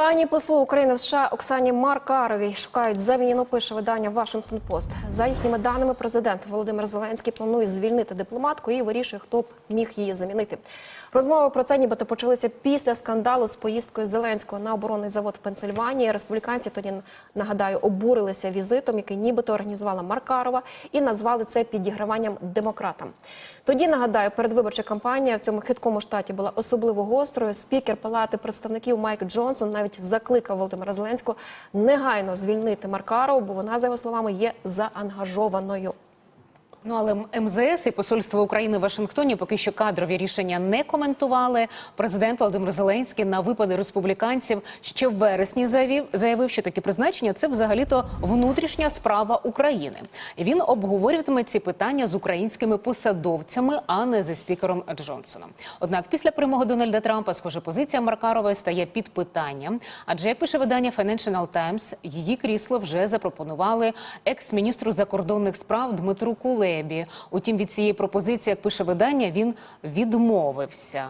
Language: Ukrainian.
Пані послу України в США Оксані Маркаровій шукають заміну. Пише видання Вашингтон Пост. За їхніми даними, президент Володимир Зеленський планує звільнити дипломатку і вирішує, хто б міг її замінити. Розмови про це нібито почалися після скандалу з поїздкою Зеленського на оборонний завод в Пенсильванії. Республіканці тоді нагадаю обурилися візитом, який нібито організувала Маркарова, і назвали це підіграванням демократам. Тоді нагадаю, передвиборча кампанія в цьому хиткому штаті була особливо гострою. Спікер Палати представників Майк Джонсон навіть закликав Володимира Зеленського негайно звільнити Маркарову, бо вона, за його словами, є заангажованою. Ну але МЗС і посольство України в Вашингтоні поки що кадрові рішення не коментували. Президент Володимир Зеленський на випади республіканців ще в вересні заявив, заявив, що такі призначення це взагалі-то внутрішня справа України. Він обговорюватиме ці питання з українськими посадовцями, а не зі спікером Джонсоном. Однак, після перемоги Дональда Трампа, схоже, позиція Маркарової стає під питанням. Адже як пише видання Financial Times, її крісло вже запропонували екс-міністру закордонних справ Дмитру Кулебі. Утім, від цієї пропозиції, як пише видання, він відмовився.